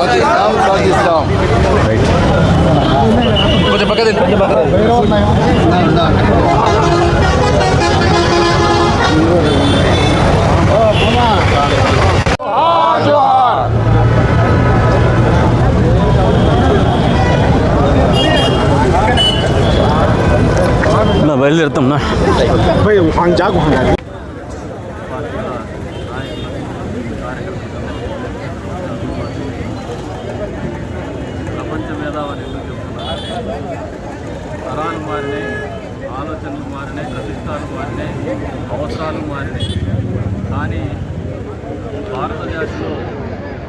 Paquistão, Paquistão. Pode pra cadê? Pode pra cadê? Não, não. நான் வெளியில் எடுத்தோம்னா போய் ஹாங்ஜா ஹாங்ஜா మారినాయి కానీ భారతదేశంలో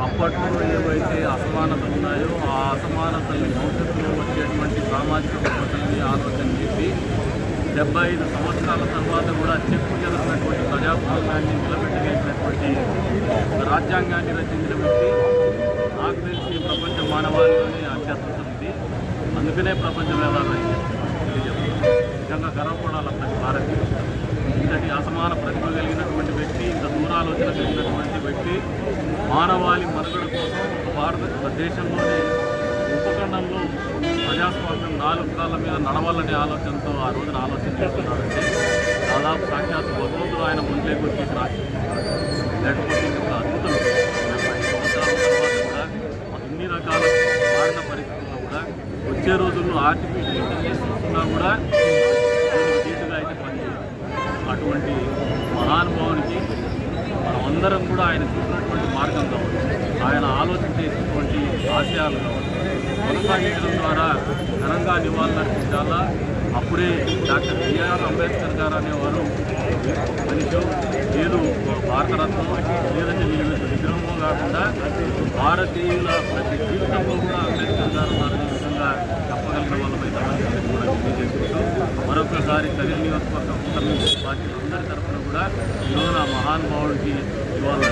అప్పట్లో ఏవైతే అసమానతలు ఉన్నాయో ఆ అసమానతల్ని భవిష్యత్తులో వచ్చేటువంటి సామాజిక సమస్యల్ని ఆలోచన చేసి డెబ్బై ఐదు సంవత్సరాల తర్వాత కూడా చెక్కు చెదరినటువంటి ప్రజాస్వామ్యాన్ని నిలబెట్టగలిగినటువంటి రాజ్యాంగాన్ని రచించిన వ్యక్తి నాకు తెలిసి ప్రపంచ మానవాళిలోనే అత్యద్భుతం ఇది. అందుకనే ప్రపంచం మేధావి తెలియజేస్తున్నాను. నిజంగా గర్వపడ నడవాలనే ఆలోచనతో ఆ రోజున ఆలోచన చేస్తున్నాడంటే దాదాపు సాక్షాత్ భగవంతుడు ఆయన ముందులోకి వచ్చేసి రాసి లేకపోతే ఇంకొక అద్భుతం. సంవత్సరాల తర్వాత కూడా అన్ని రకాల మారిన పరిస్థితుల్లో కూడా వచ్చే రోజుల్లో ఆర్టిఫిషియల్ ఇంటెలిజెన్స్ ఉన్నా కూడా దీటుగా అయితే పనిచేయదు అటువంటి మహానుభావునికి మనమందరం కూడా ఆయన చూసినటువంటి మార్గం కావచ్చు. ఆయన ఆలోచించేటువంటి ఆశయాలు కావచ్చు. కొనసాగించడం ద్వారా ఘనంగా నివాళులర్పించాలా అప్పుడే డాక్టర్ బిఆర్ అంబేద్కర్ గారు అనేవారు. మనిషి లేదు భారతరత్నం. లేదంటే నేను విగ్రహము కాకుండా భారతీయుల ప్రతి జీవితంలో కూడా అంబేద్కర్ గారు వారిని విధంగా చెప్పగలిగిన వాళ్ళమైతే కూడా తెలియజేసుకుంటూ మరొకసారి కదిరి నియోజకవర్గ కూటమి పార్టీలందరి తరఫున కూడా ఈరోజు ఆ మహానుభావుడికి ఇవ్వాలి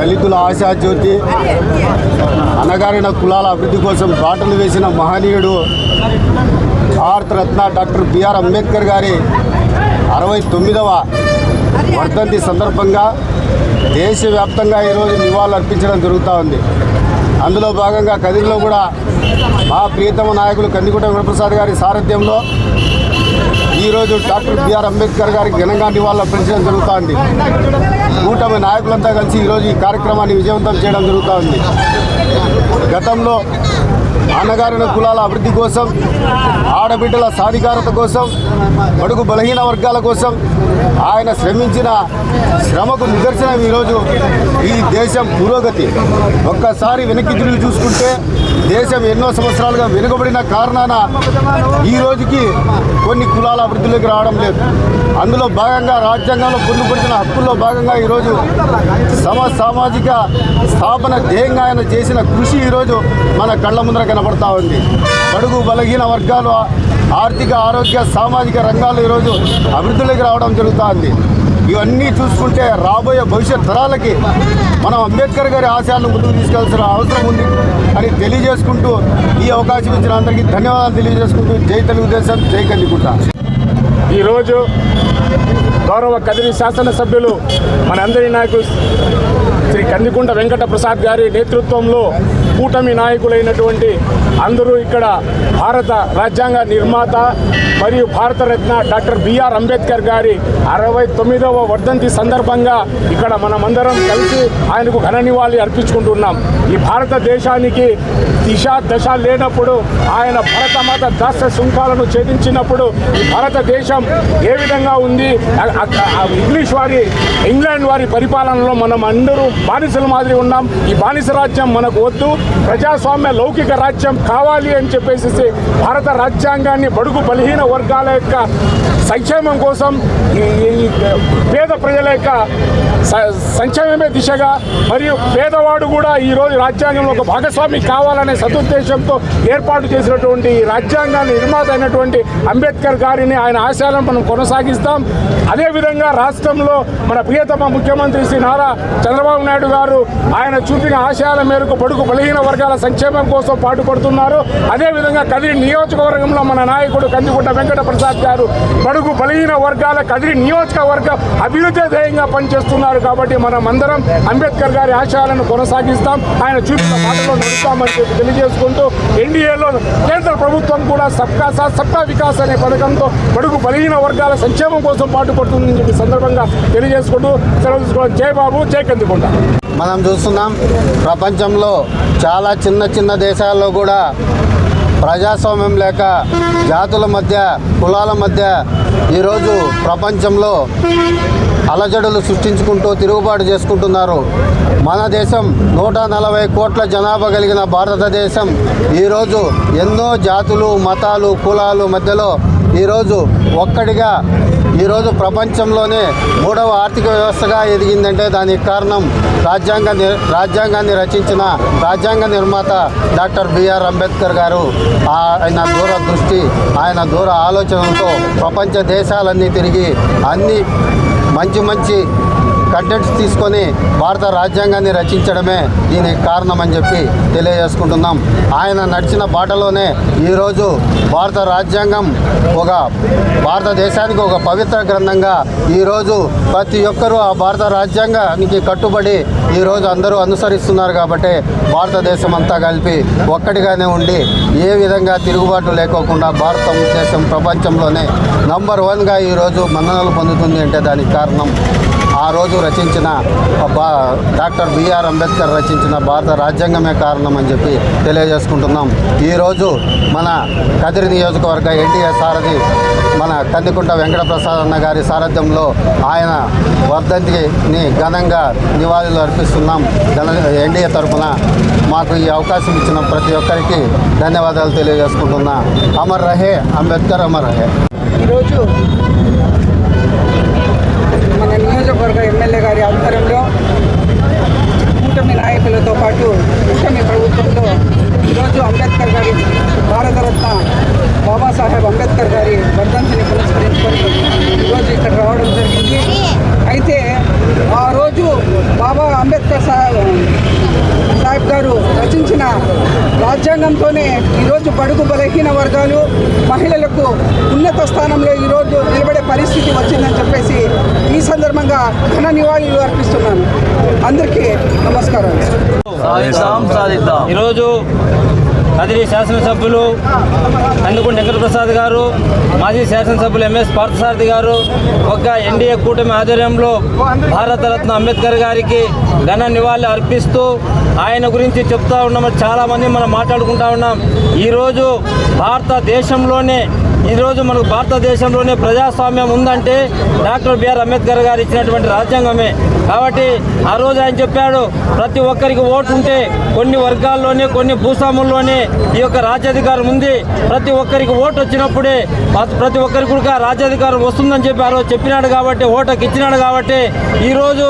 దళితుల ఆశాజ్యోతి అనగారిన కులాల అభివృద్ధి కోసం బాటలు వేసిన మహనీయుడు భారతరత్న డాక్టర్ బిఆర్ అంబేద్కర్ గారి అరవై తొమ్మిదవ వర్ధంతి సందర్భంగా దేశవ్యాప్తంగా ఈరోజు నివాళులు అర్పించడం జరుగుతూ ఉంది. అందులో భాగంగా కదిరిలో కూడా మా ప్రియతమ నాయకులు కందికుంట గురుప్రసాద్ గారి సారథ్యంలో ఈరోజు డాక్టర్ బిఆర్ అంబేద్కర్ గారికి ఘనంగా నివాళులు అర్పించడం జరుగుతోంది కూటమి నాయకులంతా కలిసి ఈరోజు ఈ కార్యక్రమాన్ని విజయవంతం చేయడం జరుగుతోంది గతంలో అన్నగారిన కులాల అభివృద్ధి కోసం ఆడబిడ్డల సాధికారత కోసం బడుగు బలహీన వర్గాల కోసం ఆయన శ్రమించిన శ్రమకు నిదర్శనం ఈరోజు ఈ దేశం పురోగతి. ఒక్కసారి వెనక్కి తిరిగి చూసుకుంటే దేశం ఎన్నో సంవత్సరాలుగా వెనుకబడిన కారణాన ఈ రోజుకి కొన్ని కులాల అభివృద్ధిలోకి రావడం లేదు. అందులో భాగంగా రాజ్యాంగంలో పొందుపరిచిన హక్కుల్లో భాగంగా ఈరోజు సమ సామాజిక స్థాపన ధ్యేయంగా ఆయన చేసిన కృషి ఈరోజు మన కళ్ళ ముందర కనబడతా ఉంది. బడుగు బలహీన వర్గాలు ఆర్థిక ఆరోగ్య సామాజిక రంగాలు ఈరోజు అభివృద్ధిలోకి రావడం జరుగుతోంది. ఇవన్నీ చూసుకుంటే రాబోయే భవిష్యత్ తరాలకి మనం అంబేద్కర్ గారి ఆశయాలను ముందుకు తీసుకెళ్ళాల్సిన అవసరం ఉంది అని తెలియజేసుకుంటూ ఈ అవకాశం ఇచ్చిన అందరికీ ధన్యవాదాలు తెలియజేసుకుంటూ జై తెలుగుదేశం జై కందికుంట. ఈరోజు గౌరవ కదిరి శాసనసభ్యులు మనందరి నాయకులు శ్రీ కందికుంట వెంకట ప్రసాద్ గారి నేతృత్వంలో కూటమి నాయకులైనటువంటి అందరూ ఇక్కడ భారత రాజ్యాంగ నిర్మాత మరియు భారతరత్న డాక్టర్ బిఆర్ అంబేద్కర్ గారి అరవై తొమ్మిదవ వర్ధంతి సందర్భంగా ఇక్కడ మనమందరం కలిసి ఆయనకు ఘన నివాళి అర్పించుకుంటున్నాం. ఈ భారతదేశానికి దిశ దశ లేనప్పుడు ఆయన భరతమాత దశ శృంఖాలను ఛేదించినప్పుడు భారతదేశం ఏ విధంగా ఉంది? ఇంగ్లీష్ వారి ఇంగ్లాండ్ వారి పరిపాలనలో మనం అందరూ బానిసల మాదిరి ఉన్నాం. ఈ బానిస రాజ్యం మనకు వద్దు. ప్రజాస్వామ్య లౌకిక రాజ్యం కావాలి అని చెప్పేసి భారత రాజ్యాంగాన్ని బడుగు బలహీన వర్గాల యొక్క సంక్షేమం కోసం ఈ పేద ప్రజల యొక్క స- సంక్షేమమే దిశగా మరియు పేదవాడు కూడా ఈరోజు రాజ్యాంగంలో ఒక భాగస్వామి కావాలనే సదుద్దేశంతో ఏర్పాటు చేసినటువంటి రాజ్యాంగాన్ని నిర్మాత అయినటువంటి అంబేద్కర్ గారిని ఆయన ఆశయాలను మనం కొనసాగిస్తాం. అదేవిధంగా రాష్ట్రంలో మన ప్రియతమ ముఖ్యమంత్రి శ్రీ నారా చంద్రబాబు నాయుడు గారు ఆయన చూపిన ఆశయాల మేరకు పొడుగు బలహీన వర్గాల సంక్షేమం కోసం పాటుపడుతున్నారు. అదేవిధంగా కదిరి నియోజకవర్గంలో మన నాయకుడు కందిగుంట వెంకట ప్రసాద్ గారు పొడుగు బలహీన వర్గాల కదిరి నియోజకవర్గ అభివృద్ధి ధ్యేయంగా పనిచేస్తున్నారు కాబట్టి మనం అందరం అంబేద్కర్ గారి ఆశయాలను కొనసాగిస్తాం. ఆయన చూపిన మాటలో నడుస్తామని చెప్పి తెలియజేసుకుంటూ ఎన్డీఏలో కేంద్ర ప్రభుత్వం కూడా సబ్కా సాత్ సబ్కా వికాస్ అనే పథకంతో బడుగు బలహీన వర్గాల సంక్షేమం కోసం పాటుపడుతుందని చెప్పి సందర్భంగా తెలియజేసుకుంటూ సెలవు తీసుకోవడం. జై బాబు జై మనం చూస్తున్నాం ప్రపంచంలో చాలా చిన్న చిన్న దేశాల్లో కూడా ప్రజాస్వామ్యం లేక జాతుల మధ్య కులాల మధ్య ఈరోజు ప్రపంచంలో అలజడులు సృష్టించుకుంటూ తిరుగుబాటు చేసుకుంటున్నారు. మన దేశం నూట నలభై కోట్ల జనాభా కలిగిన భారతదేశం. ఈరోజు ఎన్నో జాతులు మతాలు కులాలు మధ్యలో ఈరోజు ఒక్కడిగా ఈరోజు ప్రపంచంలోనే మూడవ ఆర్థిక వ్యవస్థగా ఎదిగిందంటే దానికి కారణం రాజ్యాంగ ని- రాజ్యాంగాన్ని రచించిన రాజ్యాంగ నిర్మాత డాక్టర్ బిఆర్ అంబేద్కర్ గారు. ఆయన దూర దృష్టి ఆయన దూర ఆలోచనలతో ప్రపంచ దేశాలన్నీ తిరిగి అన్ని మంచి మంచి కంటెంట్స్ తీసుకొని భారత రాజ్యాంగాన్ని రచించడమే దీనికి కారణమని చెప్పి తెలియజేసుకుంటున్నాం. ఆయన నడిచిన బాటలోనే ఈరోజు భారత రాజ్యాంగం ఒక భారతదేశానికి ఒక పవిత్ర గ్రంథంగా ఈరోజు ప్రతి ఒక్కరూ ఆ భారత రాజ్యాంగానికి కట్టుబడి ఈరోజు అందరూ అనుసరిస్తున్నారు కాబట్టి భారతదేశం అంతా కలిపి ఒక్కటిగానే ఉండి ఏ విధంగా తిరుగుబాటు లేకోకుండా భారతదేశం ప్రపంచంలోనే నంబర్ వన్గా ఈరోజు మన్ననలు పొందుతుంది అంటే దానికి కారణం ఆ రోజు రచించిన బా డాక్టర్ బిఆర్ అంబేద్కర్ రచించిన భారత రాజ్యాంగమే కారణం అని చెప్పి తెలియజేసుకుంటున్నాం. ఈరోజు మన కదిరి నియోజకవర్గ ఎన్టీఏ సారథి మన కందికుంట వెంకటప్రసాద్ అన్న గారి సారథ్యంలో ఆయన వర్ధంతిని ఘనంగా నివాళులు అర్పిస్తున్నాం. ఘన ఎన్డీఏ తరఫున మాకు ఈ అవకాశం ఇచ్చిన ప్రతి ఒక్కరికి ధన్యవాదాలు తెలియజేసుకుంటున్నా. అమర్ రహే అంబేద్కర్ అమర్ రహే. ఈరోజు ఎమ్మెల్యే గారి ఆధ్వర్యంలో కూటమి నాయకులతో పాటు కూటమి ప్రభుత్వంలో ఈరోజు అంబేద్కర్ గారి భారతరత్న బాబాసాహెబ్ అంబేద్కర్ గారి వర్ధంతిని పురస్కరించుకొని ఈరోజు ఇక్కడ రావడం జరిగింది. అయితే ఆ రోజు బాబా అంబేద్కర్ సాహెబ్ సాహెబ్ గారు రచించిన రాజ్యాంగంతోనే ఈరోజు బడుగు బలహీన వర్గాలు మహిళలకు ఉన్నత స్థానంలో ఈరోజు నిలబడే పరిస్థితి వచ్చిందని చెప్పేసి ఈ సందర్భంగా ఘన నివాళులు అర్పిస్తున్నాను. అందరికీ సాధిద్దాం. ఈరోజు కదిరి శాసనసభ్యులు కందుకుంట వెంకటప్రసాద్ గారు మాజీ శాసనసభ్యులు ఎంఎస్ పార్థసారథి గారు ఒక ఎన్డీఏ కూటమి ఆధ్వర్యంలో భారతరత్న అంబేద్కర్ గారికి ఘన నివాళి అర్పిస్తూ ఆయన గురించి చెప్తా ఉన్నాం. చాలామంది మనం మాట్లాడుకుంటా ఉన్నాం. ఈరోజు భారతదేశంలోనే ఈరోజు మనకు భారతదేశంలోనే ప్రజాస్వామ్యం ఉందంటే డాక్టర్ బిఆర్ అంబేద్కర్ గారు ఇచ్చినటువంటి రాజ్యాంగమే. కాబట్టి ఆ రోజు ఆయన చెప్పాడు ప్రతి ఒక్కరికి ఓటు ఉంటే కొన్ని వర్గాల్లోనే కొన్ని భూస్వాముల్లోనే ఈ యొక్క రాజ్యాధికారం ఉంది. ప్రతి ఒక్కరికి ఓటు వచ్చినప్పుడే ప్రతి- ఒక్కరికి కూడా రాజ్యాధికారం వస్తుందని చెప్పి ఆ రోజు చెప్పినాడు కాబట్టి ఓటుకి ఇచ్చినాడు కాబట్టి ఈరోజు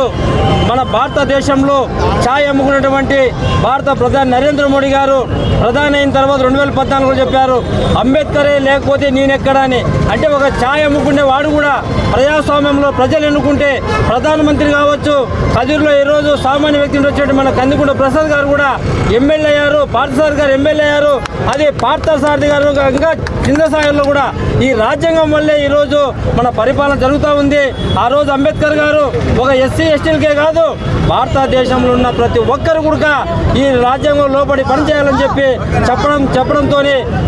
మన భారతదేశంలో ఛాయ్ అమ్ముకున్నటువంటి భారత ప్రధాని నరేంద్ర మోడీ గారు ప్రధాని అయిన తర్వాత రెండు వేల పద్నాలుగులో చెప్పారు అంబేద్కరే లేకపోతే నేనెక్కడా అని అంటే ఒక ఛాయ్ అమ్ముకునే వాడు కూడా ప్రజాస్వామ్యంలో ప్రజలు ఎన్నుకుంటే ప్రధానమంత్రి కావచ్చు కదిరిలో ఈరోజు సామాన్య వ్యక్తి వచ్చేటువంటి మన కందికుంట ప్రసాద్ గారు కూడా ఎమ్మెల్యే అయ్యారు పార్థసారథి గారు ఎమ్మెల్యే అయ్యారు అదే పార్థసారథి గారు ఇంకా కింద స్థాయిలో కూడా ఈ రాజ్యాంగం వల్లే ఈరోజు మన పరిపాలన జరుగుతూ ఉంది. ఆ రోజు అంబేద్కర్ గారు ఒక ఎస్సీ ఎస్టీలకే కాదు భారతదేశంలో ఉన్న ప్రతి ఒక్కరు కూడా ఈ రాజ్యాంగం లోపడి పనిచేయాలని చెప్పి చెప్పడం చెప్పడంతో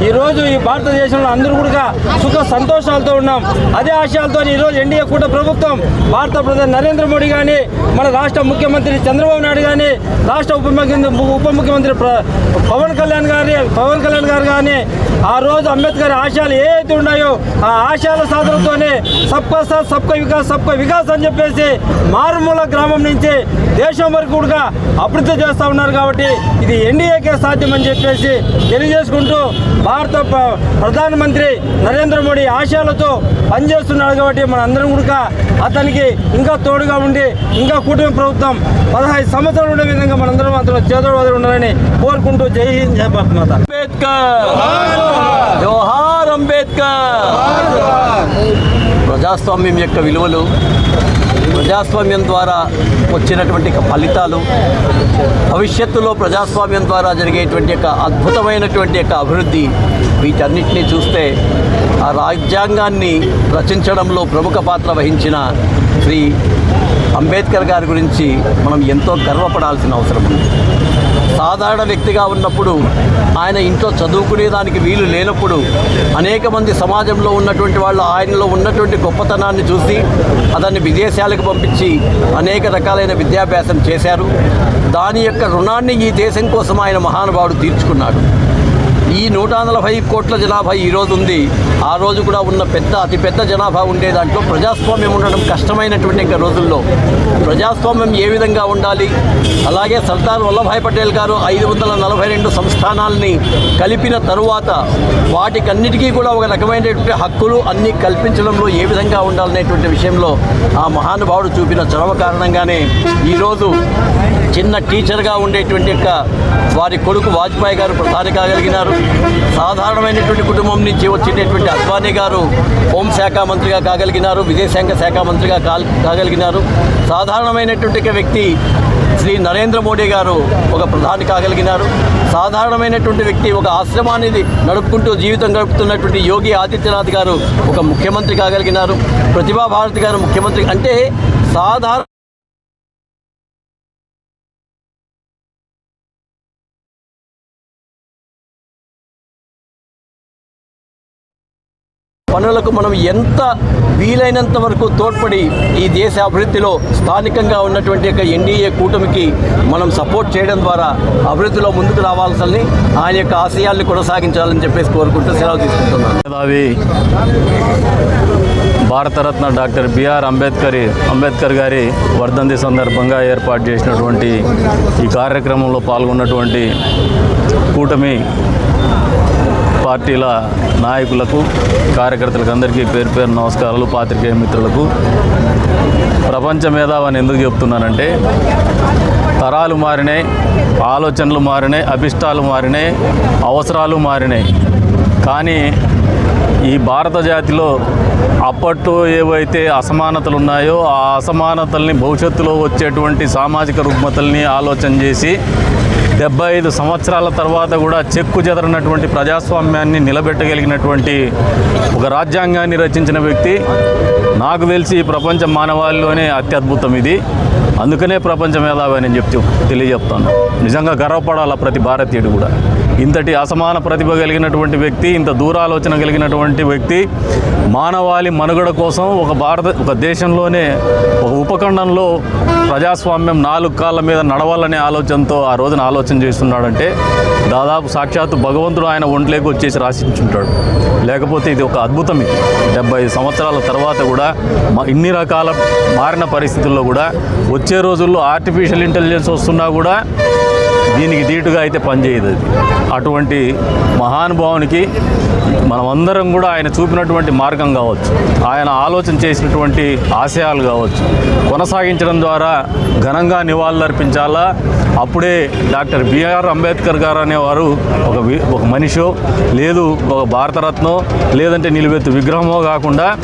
ఈరోజు ఈ భారతదేశంలో అందరూ కూడా సుఖ సంతోషాలతో ఉన్నాం. అదే ఆశయాలతో ఈరోజు ఎన్డీఏ కూట ప్రభుత్వం భారత ప్రధాని నరేంద్ర మోడీ కానీ మన రాష్ట్ర ముఖ్యమంత్రి చంద్రబాబు నాయుడు కానీ రాష్ట్ర ఉప ముఖ్యమంత్రి ఉప ముఖ్యమంత్రి పవన్ కళ్యాణ్ గారి పవన్ కళ్యాణ్ గారు కానీ ఆ రోజు అంబేద్కర్ ఆశయాలు ఏవైతే ఉన్నాయో ఆ ఆశయాల సాధనతోనే సబ్కా సాత్ సబ్కా వికాస్ సబ్కా వికాస్ అని చెప్పేసి మారుమూల గ్రామం నుంచి దేశం వరకు కూడా అభివృద్ధి చేస్తూ ఉన్నారు కాబట్టి ఇది ఎన్డీఏకే సాధ్యమని చెప్పేసి తెలియజేసుకుంటూ భారత ప్రధానమంత్రి నరేంద్ర మోడీ ఆశయాలతో పనిచేస్తున్నాడు కాబట్టి మన అందరం కూడా అతనికి ఇంకా తోడుగా ఉండి ఇంకా కూటమి ప్రభుత్వం పదహైదు సంవత్సరాలు ఉండే విధంగా మనందరం అతను చేదోడు ఉండాలని కోరుకుంటూ జై హింద్ జై భారత్ మాత. అంబేద్కర్! జోహార్ అంబేద్కర్! ప్రజాస్వామ్యం యొక్క విలువలు ప్రజాస్వామ్యం ద్వారా వచ్చినటువంటి ఫలితాలు భవిష్యత్తులో ప్రజాస్వామ్యం ద్వారా జరిగేటువంటి యొక్క అద్భుతమైనటువంటి యొక్క అభివృద్ధి వీటన్నిటినీ చూస్తే ఆ రాజ్యాంగాన్ని రచించడంలో ప్రముఖ పాత్ర వహించిన శ్రీ అంబేద్కర్ గారి గురించి మనం ఎంతో గర్వపడాల్సిన అవసరం ఉంది. సాధారణ వ్యక్తిగా ఉన్నప్పుడు ఆయన ఇంట్లో చదువుకునేదానికి వీలు లేనప్పుడు అనేక మంది సమాజంలో ఉన్నటువంటి వాళ్ళు ఆయనలో ఉన్నటువంటి గొప్పతనాన్ని చూసి అతన్ని విదేశాలకు పంపించి అనేక రకాలైన విద్యాభ్యాసం చేశారు. దాని యొక్క రుణాన్ని ఈ దేశం కోసం ఆయన మహానుభావుడు తీర్చుకున్నాడు. ఈ నూట నలభై కోట్ల జనాభా ఈరోజు ఉంది. ఆ రోజు కూడా ఉన్న పెద్ద అతిపెద్ద జనాభా ఉండే దాంట్లో ప్రజాస్వామ్యం ఉండడం కష్టమైనటువంటి ఇంకా రోజుల్లో. ప్రజాస్వామ్యం ఏ విధంగా ఉండాలి? అలాగే సర్దార్ వల్లభాయ్ పటేల్ గారు ఐదు వందల నలభై రెండు సంస్థానాల్ని కలిపిన తరువాత వాటికన్నిటికీ కూడా ఒక రకమైనటువంటి హక్కులు అన్నీ కల్పించడంలో ఏ విధంగా ఉండాలనేటువంటి విషయంలో ఆ మహానుభావుడు చూపిన చొరవ కారణంగానే ఈరోజు చిన్న టీచర్గా ఉండేటువంటి యొక్క వారి కొడుకు వాజ్పేయి గారు ప్రధాని కాగలిగినారు సాధారణమైనటువంటి కుటుంబం నుంచి వచ్చినటువంటి అద్వానీ గారు హోంశాఖ మంత్రిగా కాగలిగినారు విదేశాంగ శాఖ మంత్రిగా కాల్ కాగలిగినారు. సాధారణమైనటువంటి వ్యక్తి శ్రీ నరేంద్ర మోడీ గారు ఒక ప్రధాని కాగలిగినారు. సాధారణమైనటువంటి వ్యక్తి ఒక ఆశ్రమాన్ని నడుపుకుంటూ జీవితం గడుపుతున్నటువంటి యోగి ఆదిత్యనాథ్ గారు ఒక ముఖ్యమంత్రి కాగలిగినారు. ప్రతిభా భారతి గారు ముఖ్యమంత్రి అంటే సాధారణ పనులకు మనం ఎంత వీలైనంత వరకు తోడ్పడి ఈ దేశ అభివృద్ధిలో స్థానికంగా ఉన్నటువంటి యొక్క ఎన్డీఏ కూటమికి మనం సపోర్ట్ చేయడం ద్వారా అభివృద్ధిలో ముందుకు రావాల్సింది ఆయన యొక్క ఆశయాల్ని కొనసాగించాలని చెప్పేసి కోరుకుంటూ సెలవు తీసుకుంటున్నాను. Bharat Ratna doctor B R Ambedkar Ambedkar గారి వర్ధంతి సందర్భంగా ఏర్పాటు చేసినటువంటి ఈ కార్యక్రమంలో పాల్గొన్నటువంటి కూటమి పార్టీల నాయకులకు కార్యకర్తలకు అందరికీ పేరు పేరు నమస్కారాలు పాత్రికేయ మిత్రులకు. ప్రపంచ మేధావని ఎందుకు చెప్తున్నానంటే తరాలు మారినాయి ఆలోచనలు మారినాయి అభిష్టాలు మారినాయి అవసరాలు మారినాయి. కానీ ఈ భారత జాతిలో అప్పట్లో ఏవైతే అసమానతలు ఉన్నాయో ఆ అసమానతల్ని భవిష్యత్తులో వచ్చేటువంటి సామాజిక రుగ్మతల్ని ఆలోచన చేసి డెబ్బై ఐదు సంవత్సరాల తర్వాత కూడా చెక్కు చెదరనటువంటి ప్రజాస్వామ్యాన్ని నిలబెట్టగలిగినటువంటి ఒక రాజ్యాంగాన్ని రచించిన వ్యక్తి. నాకు తెలిసి ఈ ప్రపంచ మానవాళిలోనే అత్యద్భుతం ఇది. అందుకనే ప్రపంచ మేధావి అని చెప్తూ తెలియజెప్తాను. నిజంగా గర్వపడాల ప్రతి భారతీయుడు కూడా? ఇంతటి అసమాన ప్రతిభ కలిగినటువంటి వ్యక్తి ఇంత దూరాలోచన కలిగినటువంటి వ్యక్తి మానవాళి మనుగడ కోసం ఒక భారత ఒక దేశంలోనే ఒక ఉపఖండంలో ప్రజాస్వామ్యం నాలుగు కాళ్ళ మీద నడవాలనే ఆలోచనతో ఆ రోజున ఆలోచన చేస్తున్నాడంటే దాదాపు సాక్షాత్తు భగవంతుడు ఆయన ఒంట్లోకి వచ్చేసి రాసించుంటాడు. లేకపోతే ఇది ఒక అద్భుతం ఇది డెబ్బై ఐదు సంవత్సరాల తర్వాత కూడా ఇన్ని రకాల మారిన పరిస్థితుల్లో కూడా వచ్చే రోజుల్లో ఆర్టిఫిషియల్ ఇంటెలిజెన్స్ వస్తున్నా కూడా దీనికి ధీటుగా అయితే పనిచేయదు అది. అటువంటి మహానుభావునికి మనమందరం కూడా ఆయన చూపినటువంటి మార్గం కావచ్చు. ఆయన ఆలోచన చేసినటువంటి ఆశయాలు కావచ్చు. కొనసాగించడం ద్వారా ఘనంగా నివాళులర్పించాలా? అప్పుడే డాక్టర్ బిఆర్ అంబేద్కర్ గారు అనేవారు ఒక ఒక మనిషో లేదు ఒక భారతరత్నో లేదంటే నిలువెత్తు విగ్రహమో కాకుండా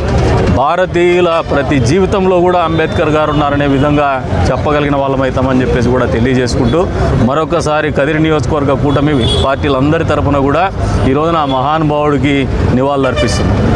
భారతీయుల ప్రతి జీవితంలో కూడా అంబేద్కర్ గారు ఉన్నారనే విధంగా చెప్పగలిగిన వాళ్ళమైతామని చెప్పేసి కూడా తెలియజేసుకుంటూ మరొక మరొకసారి కదిరి నియోజకవర్గ కూటమి పార్టీలందరి తరపున కూడా ఈ రోజున ఆ మహానుభావుడికి నివాళులర్పిస్తుంది